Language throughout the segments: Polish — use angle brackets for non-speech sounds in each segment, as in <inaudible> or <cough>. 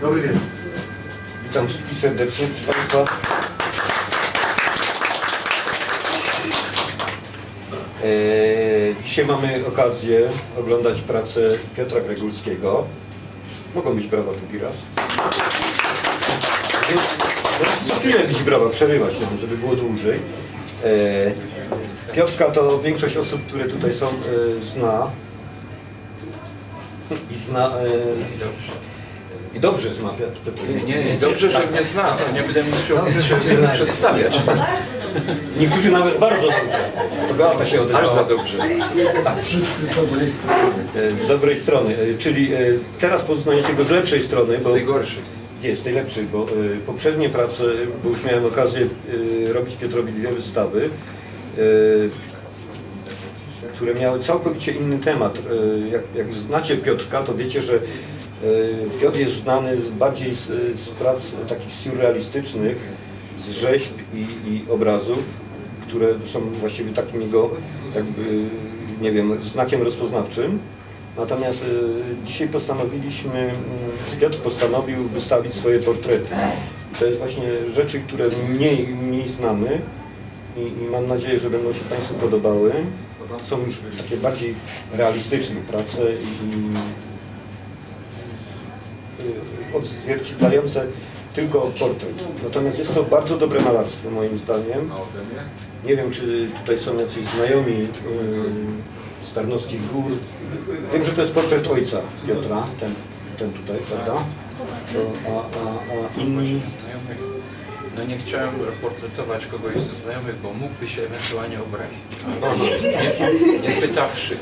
Dobry wieczór. Witam wszystkich serdecznie, proszę Państwa. Eee, dzisiaj mamy okazję oglądać pracę Piotra Gregulskiego. Mogą być brawa drugi raz. Za chwilę być brawa, przerywać, no, żeby było dłużej. Eee, Piotrka to większość osób, które tutaj są, e, zna. I zna... E, z, I dobrze zna Piotr. Piotr. Nie, nie, nie, dobrze, że mnie zna, to nie będę musiał się przedstawiać. Niektórzy nawet bardzo dobrze. To Beata się Aż odezwała. za dobrze. Wszyscy z dobrej strony. E, Z dobrej strony. E, Czyli e, teraz poznajecie go z lepszej strony, Z bo tej gorszej. nie, z tej lepszej, bo e, poprzednie prace, bo już miałem okazję e, robić Piotrowi dwie wystawy, e, które miały całkowicie inny temat. E, Jak, jak znacie Piotrka, to wiecie, że Piotr jest znany bardziej z, z prac takich surrealistycznych, z rzeźb i, i obrazów, które są właściwie takim jego jakby, nie wiem, znakiem rozpoznawczym. Natomiast e, dzisiaj postanowiliśmy, mm, Piotr postanowił wystawić swoje portrety. To jest właśnie rzeczy, które mniej, mniej znamy i, i mam nadzieję, że będą się Państwu podobały. Są już takie bardziej realistyczne prace i, odzwierciedlające tylko portret. Natomiast jest to bardzo dobre malarstwo moim zdaniem. Nie wiem, czy tutaj są jacyś znajomi yy, z Tarnowskich Gór. Wiem, że to jest portret ojca Piotra, ten, ten tutaj, prawda? To, a, a, a inni... No nie chciałem portretować kogoś ze znajomych, bo mógłby się ewentualnie obrazić. Nie, nie pytawszy.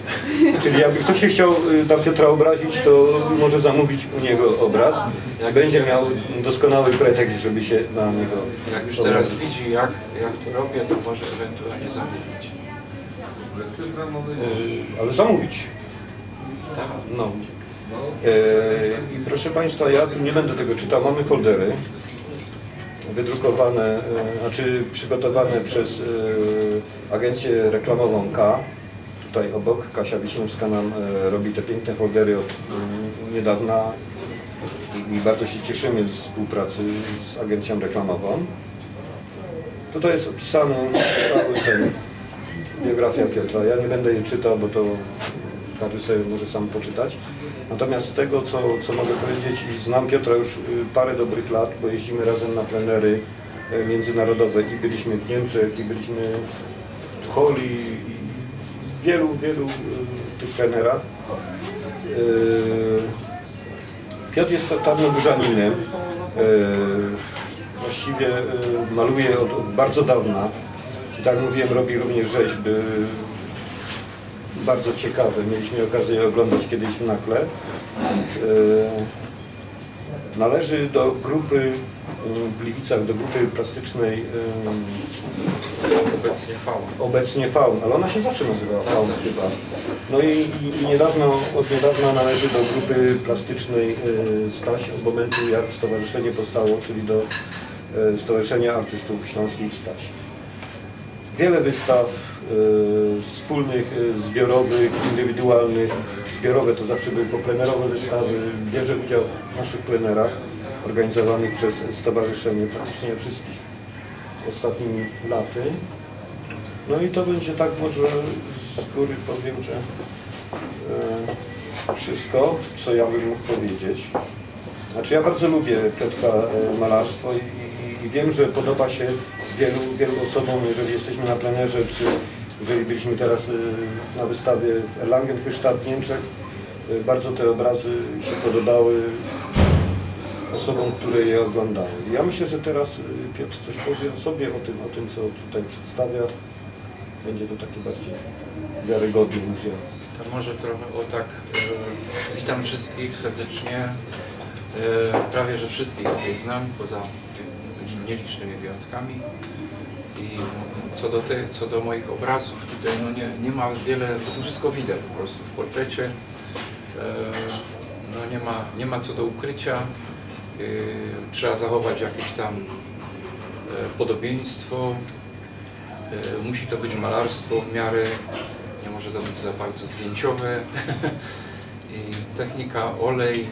Czyli jakby ktoś się chciał y, na Piotra obrazić, to może zamówić u niego obraz. I będzie miał doskonały pretekst, żeby się na niego Jak już teraz obrazić. widzi, jak, jak to robię, to może ewentualnie zamówić. Y, Ale zamówić. Tak. No. E, I proszę Państwa, ja tu nie będę tego czytał. Mamy foldery wydrukowane, e, znaczy przygotowane przez e, agencję reklamową K. Tutaj obok Kasia Wiśniewska nam e, robi te piękne foldery od mm, niedawna i, bardzo się cieszymy z współpracy z agencją reklamową. Tutaj jest opisany cały ten biografia Piotra. Ja nie będę jej czytał, bo to każdy sobie może sam poczytać. Natomiast z tego, co, co mogę powiedzieć, i znam Piotra już y, parę dobrych lat, bo jeździmy razem na plenery y, międzynarodowe i byliśmy w Niemczech, i byliśmy w Tucholi, i w wielu, wielu y, tych plenerach. Piotr jest tarnogórzaninem. Właściwie maluje od, bardzo dawna. Tak mówiłem, robi również rzeźby bardzo ciekawe. Mieliśmy okazję oglądać kiedyś w Nakle. E, Należy do grupy e, w Gliwicach, do grupy plastycznej Obecnie fała. obecnie Faun, ale ona się zawsze nazywała Faun chyba. No i, i, i niedawno, od niedawna należy do grupy plastycznej e, Staś od momentu jak stowarzyszenie powstało, czyli do e, Stowarzyszenia Artystów Śląskich Staś. Wiele wystaw e, wspólnych, e, zbiorowych, indywidualnych. Zbiorowe to zawsze były poplenerowe wystawy. Bierze udział w naszych plenerach organizowanych przez stowarzyszenie praktycznie wszystkich ostatnimi laty. No i to będzie tak może z góry powiem, że e, wszystko, co ja bym mógł powiedzieć. Znaczy ja bardzo lubię Piotrka e, malarstwo i, i, i wiem, że podoba się wielu, wielu osobom, jeżeli jesteśmy na plenerze, czy jeżeli byliśmy teraz e, na wystawie w Erlangen-Höchstadt w Niemczech, e, bardzo te obrazy się podobały osobom, które je oglądały. Ja myślę, że teraz y, Piotr coś powie o sobie, o tym, o tym co tutaj przedstawia. Będzie to takie bardziej wiarygodne niż ja. To może trochę o tak. Witam wszystkich serdecznie. Prawie że wszystkich tutaj znam, poza nielicznymi wyjątkami. I co do, te, co do moich obrazów, tutaj no nie, nie ma wiele, to wszystko widać po prostu w portrecie. E, no nie ma, nie ma co do ukrycia. E, trzeba zachować jakieś tam e, podobieństwo. Musi to być malarstwo w miarę, nie może to być za bardzo zdjęciowe. <laughs> I technika olej,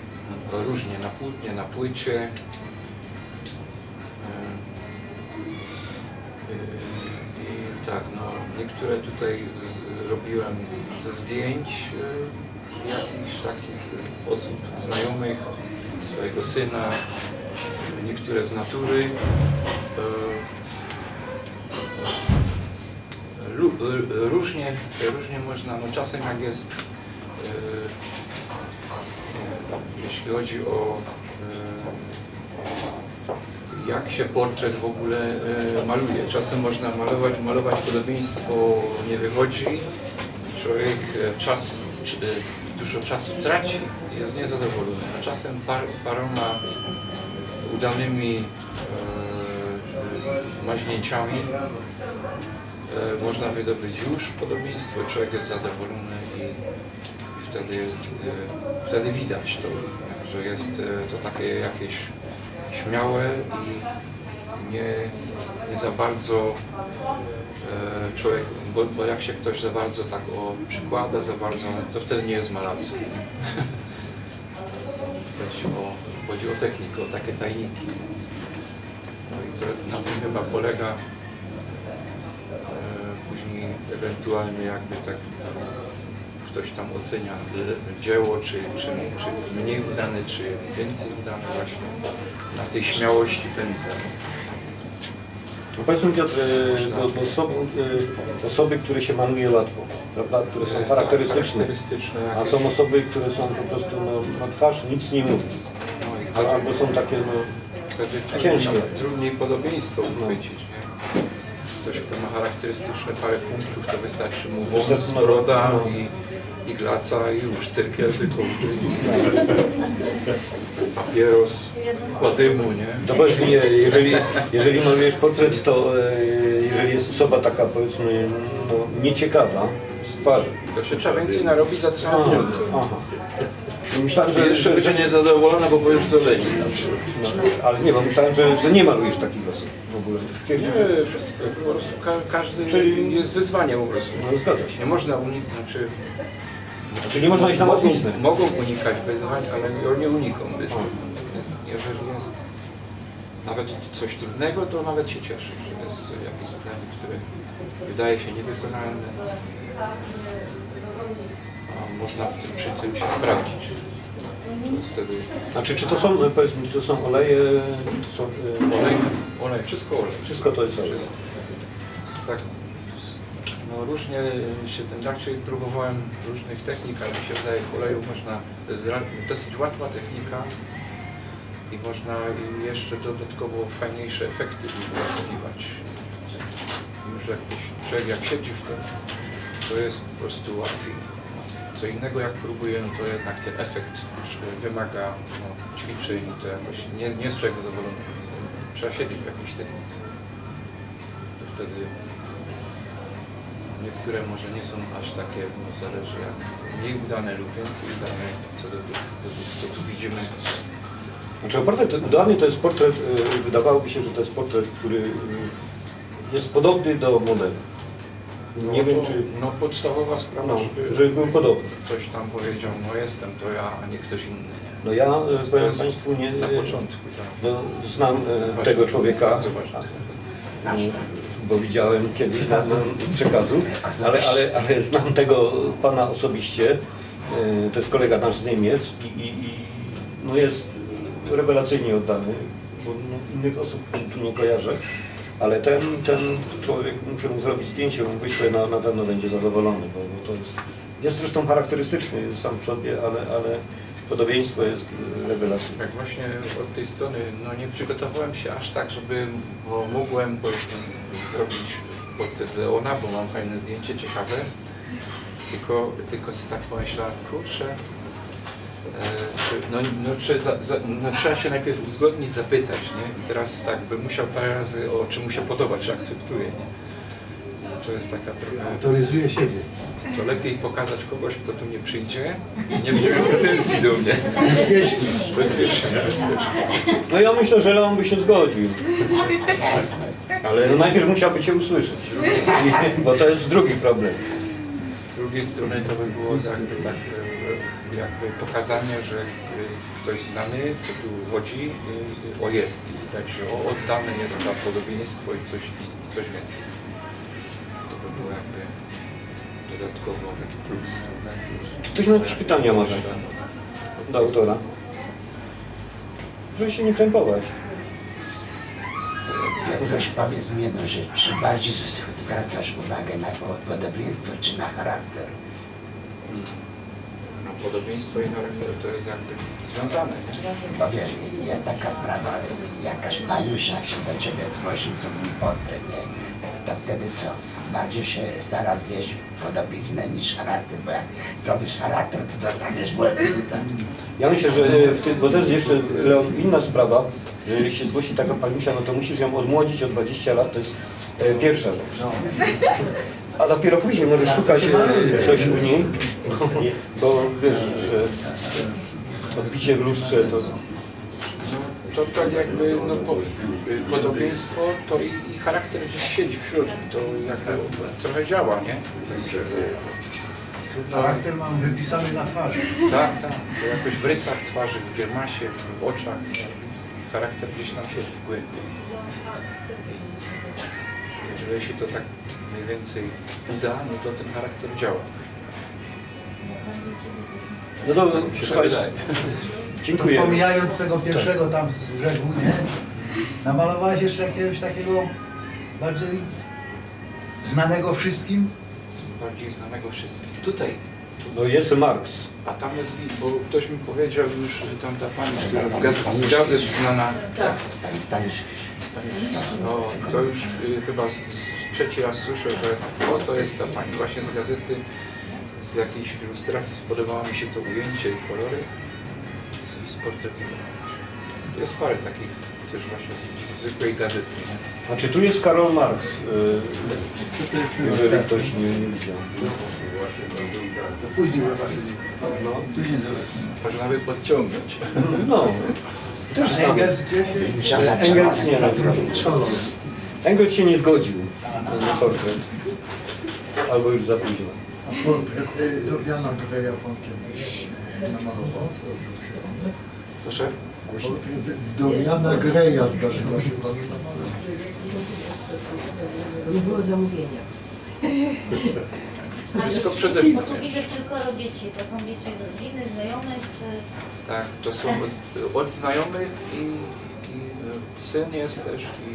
różnie na płótnie, na płycie. Niektóre tutaj robiłem ze zdjęć e, jakichś takich osób znajomych, swojego syna, niektóre z natury. E, e, Różnie, różnie można, no czasem jak jest, e, jeśli chodzi o jak się portret w ogóle e, maluje. Czasem można malować, malować podobieństwo nie wychodzi, człowiek e, czas, e, dużo czasu traci, jest niezadowolony. A czasem par, paroma udanymi e, maźnięciami e, można wydobyć już podobieństwo, człowiek jest zadowolony i, i wtedy, jest, e, wtedy widać to, że jest e, to takie jakieś śmiałe i nie, nie za bardzo e, człowiek, bo, bo jak się ktoś za bardzo tak o przykłada, za bardzo, to wtedy nie jest malarski. <laughs> Chodzi o, chodzi o technikę, o takie tajniki. No i to na tym chyba polega e, później ewentualnie jakby tak ktoś tam ocenia e, dzieło, czy, czy, czy mniej udane, czy więcej udane właśnie na tej śmiałości pędza. No powiedzmy Piotr, e, bo, bo są e, osoby, które się maluje łatwo, prawda? które są charakterystyczne, Charakterystyczne a są osoby, które są po prostu, no, no twarz nic nie mówi, no albo są takie, no, Ciężkie. trudniej, podobieństwo uchwycić. Nie? Ktoś, kto ma charakterystyczne parę punktów, to wystarczy mu wąs, broda i, i glaca i już cyrkiel tylko papieros, dymu, nie? To powiedz mi, e, jeżeli, jeżeli malujesz portret, to e, jeżeli jest osoba taka powiedzmy no, nieciekawa z twarzy. To się trzeba więcej narobić za te same pieniądze. Aha. Myślałem, że, jeszcze że, będzie niezadowolona, bo powiesz, że to przykład. no, ale nie, bo myślałem, że, że nie malujesz takich osób w ogóle. Twierdzisz, że Nie, wszystko, po prostu ka każdy Czyli- jest wyzwanie po prostu. no, zgadza się. Nie można uniknąć, znaczy... Czyli nie można iść na mogą, łatwiznę. mogą unikać wyzwań, ale nie uniką. Jeżeli jest nawet coś trudnego, to nawet się cieszę, że jest jakieś zdanie, które wydaje się niewykonalne. A można przy tym się sprawdzić. To jest wtedy Znaczy, czy to są, e, powiedz mi, czy to są oleje, to są, e, olej, olej, wszystko olej. Wszystko to jest olej. Tak, no różnie się ten raczej próbowałem różnych technik, ale mi się wydaje w oleju można, to jest dosyć łatwa technika i można jeszcze dodatkowo fajniejsze efekty uzyskiwać. Już jakiś człowiek jak siedzi w tym, to jest po prostu łatwiej. Co innego jak próbuje, no to jednak ten efekt wymaga no, ćwiczeń i to jakoś nie, nie jest człowiek zadowolony. Trzeba siedzieć w jakiejś technice. To wtedy niektóre może nie są aż takie, no zależy jak mniej udane lub więcej udane co do tych, do tych co tu widzimy. Znaczy, portret, dla mnie to jest portret, e, wydawałoby się, że to jest portret, który e, jest podobny do modelu. No, Nie wiem, to, czy No podstawowa sprawa, no, żeby, żeby był podobny. ktoś tam powiedział, no jestem to ja, a nie ktoś inny. Nie? No ja, e, To powiem jest Państwu, nie, Na początku, tak. no, znam e, Właśnie, tego człowieka, bo widziałem kiedyś na na przekazu, ale, ale, ale znam tego pana osobiście. E, To jest kolega nasz z Niemiec i, i, i no jest rewelacyjnie oddany, bo no, innych osób tu nie kojarzę. Ale ten, ten człowiek, muszę mu zrobić zdjęcie, mu wyślę, na, na pewno będzie zadowolony, bo, bo to jest, jest zresztą charakterystyczny sam w sobie, ale, ale podobieństwo jest rewelacyjne. Jak właśnie od tej strony, no nie przygotowałem się aż tak, żeby, bo mogłem powiedzmy zrobić portret Leona, bo mam fajne zdjęcie, ciekawe. Tylko, tylko sobie tak pomyślałem, kurczę, no, no, czy za, za, no, trzeba się najpierw uzgodnić, zapytać, nie? I teraz tak, bym musiał parę razy, o czy mu się podoba, czy akceptuje, nie? No, to jest taka trochę... Autoryzuje siebie. To lepiej pokazać kogoś, kto tu nie przyjdzie, nie będzie miał pretensji do mnie. Bezpiecznie, bezpiecznie. No ja myślę, że Leon by się zgodził. Ale No najpierw musiałby cię usłyszeć, bo to jest drugi problem. z drugiej strony to by było jakby tak e, jakby pokazanie, że y, ktoś znany, co tu chodzi, y, o jest. I widać, że o, oddane jest to podobieństwo i coś, i coś więcej. To by było jakby dodatkowo taki plus. Czy ktoś ma jakieś pytania może do autora? Proszę się nie krępować. Piotruś, powiedz mi jedną rzecz, czy bardziej zwracasz uwagę na po- podobieństwo, czy na charakter? No, podobieństwo i charakter to jest jakby związane. Bo wiesz, jest taka sprawa, jakaś Majusia się do ciebie zgłosi, zrób mi portret, nie? To wtedy co? Bardziej się stara zjeść podobiznę niż charakter, bo jak zrobisz charakter, to dostaniesz w łeb. tak? Ja myślę, że e, w ty, bo to jest jeszcze Leon, inna sprawa, że jeżeli się zgłosi taka panusia, no to musisz ją odmłodzić o 20 lat, to jest e, pierwsza rzecz. A dopiero później możesz szukać e, coś u niej, <laughs> bo, wiesz, że odbicie w lustrze to... To tak jakby no, po, podobieństwo to i, i charakter gdzieś siedzi w środku, to jakby trochę działa, nie? Także, Charakter mam wypisany na twarzy. tak, tak, to jakoś w rysach twarzy, w grymasie, w oczach, charakter gdzieś tam siedzi głębiej. Jeżeli się to tak mniej więcej uda, no to ten charakter działa. No to, Tak wydaje. dziękuję. Pomijając tego pierwszego tam z brzegu, nie? Namalowałeś jeszcze jakiegoś takiego bardziej znanego wszystkim? Bardziej znanego wszystkich. Tutaj No jest Marx. A tam jest, bo ktoś mi powiedział już, tam ta pani, która w gaz, z gazet znana, Pan Staniszek. no to już y, chyba z, trzeci raz słyszę, że o to jest ta pani właśnie z gazety, z jakiejś ilustracji spodobało mi się to ujęcie i kolory z, z portretu. Jest parę takich też właśnie z zwykłej gazety, nie? A czy tu jest Karol Marx? y, Jeżeli ktoś nie, nie widział. To później zobaczysz. No, Można by podciągnąć. no. też A znam. Engels gdzieś? Musiała Engels nie. Engels się nie zgodził na portret. Albo już za późno. Portret Doriana Greya pan kiedyś namalował? Proszę? Portret Doriana Greya zdarzyło się panu namalować. Nie było zamówienia. <laughs> Wszystko przede Bo mną. tu widzę tylko dzieci. To są dzieci z rodziny, znajomych, czy... Tak, to są od, od znajomych i, i e, syn jest też, i,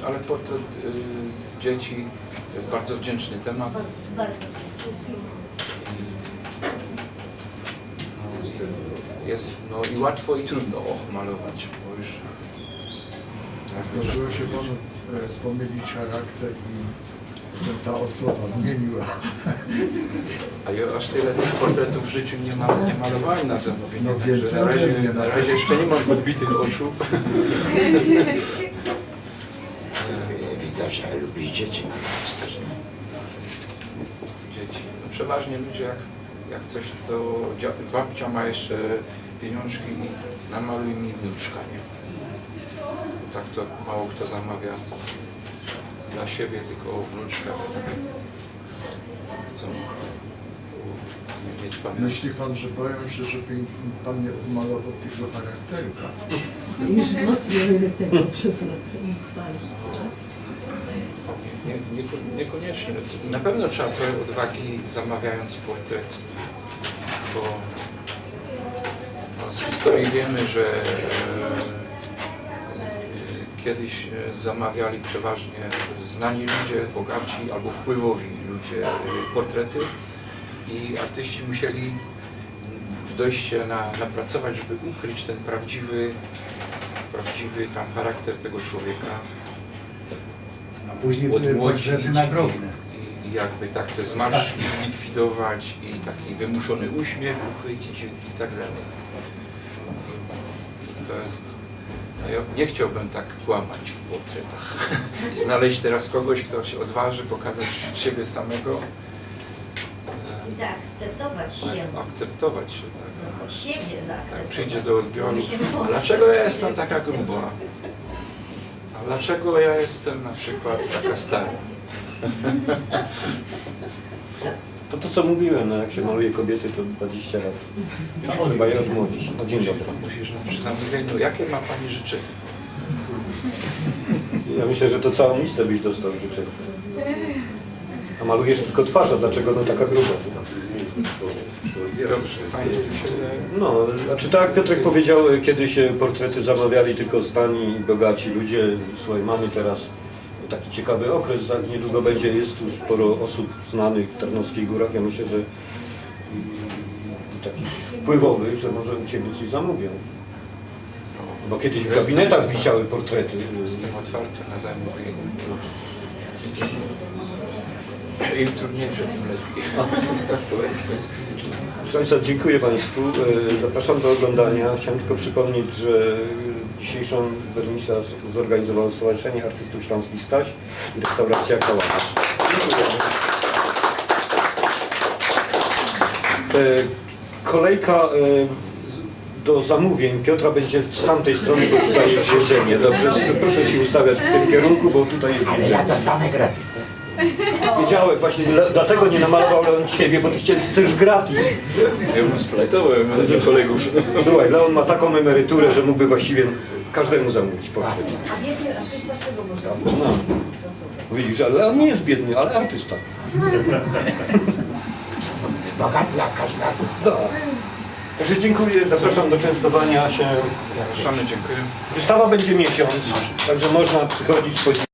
no ale portret y, dzieci jest bardzo wdzięczny temat. Bardzo, bardzo. Jest piękny. No, jest no i łatwo i trudno o, malować, bo już Zdarzyło się panu e, pomylić charakter i że ta osoba zmieniła. a ja aż tyle tych portretów w życiu nie, ma, nie malowałem na zamówienie. No także więcej na razie, ode mnie na razie jeszcze nie mam podbitych oczu. <laughs> Że lubisz dzieci. dzieci. No przeważnie ludzie jak, jak coś to dzia- babcia ma jeszcze pieniążki i namaluj mi wnuczka, nie? Tak to mało kto zamawia dla siebie, tylko o wnuczkę. Chcą mieć pamięć. Myśli pan, że boją się, żeby pan nie odmalował tego charakterka? Już mocno tego przez nie, niekoniecznie. Na pewno trzeba trochę odwagi zamawiając portret, bo z historii wiemy, że e, kiedyś e, zamawiali przeważnie znani ludzie, bogaci albo wpływowi ludzie e, portrety i artyści musieli dość na, napracować, żeby ukryć ten prawdziwy, prawdziwy tam charakter tego człowieka później były portrety nagrobne. i, i jakby tak te zmarszczki zlikwidować i taki wymuszony uśmiech uchwycić i, tak dalej. I to jest... No ja nie chciałbym tak kłamać w portretach. <laughs> Znaleźć teraz kogoś, kto się odważy pokazać siebie samego, I zaakceptować się. e, akceptować się. Tak. No, siebie Jak zaakceptować. przyjdzie do odbioru, a boi. dlaczego ja jestem taka gruba? A dlaczego ja jestem na przykład taka stara? To to co mówiłem, no jak się maluje kobiety to 20 lat. Trzeba je odmłodzić. O, dzień dobry. Musisz przy zamówieniu, jakie ma Pani życzenie? Ja myślę, że to całą listę byś dostał życzeń. A malujesz tylko twarz, a dlaczego no taka gruba? Dobrze, życzenie. No, znaczy tak Piotrek powiedział, kiedy się portrety zamawiali tylko znani i bogaci ludzie, słuchaj, mamy teraz taki ciekawy okres, niedługo będzie, jest tu sporo osób znanych w Tarnowskich Górach, ja myślę, że mm, takich wpływowych, że może u Ciebie coś zamówią. Bo kiedyś w gabinetach wisiały portrety. Jestem otwarty na zamówienie. Im trudniejsze, tym lepiej. <laughs> Państwa, dziękuję Państwu. E, Zapraszam do oglądania. Chciałem tylko przypomnieć, że dzisiejszą wernisę zorganizowało Stowarzyszenie Artystów Śląskich Staś i restauracja Kałamarz. E, Kolejka e, do zamówień Piotra będzie z tamtej strony, bo tutaj jest jedzenie. Dobrze, proszę się ustawiać w tym kierunku, bo tutaj jest Ale ja jedzenie. dostanę gratis. <laughs> Wiedziałem właśnie, dlatego nie namalował Leon siebie, bo ty chciałeś też gratis. Ja bym splajtował do kolegów. Słuchaj, Leon ma taką emeryturę, że mógłby właściwie każdemu zamówić portret. A biedny artysta z czego można? No. Widzisz, ale Leon nie jest biedny, ale artysta. Bogaty jak każdy artysta. Da. Także dziękuję, zapraszam do częstowania się. Szanowny, dziękuję. Wystawa będzie miesiąc, także można przychodzić po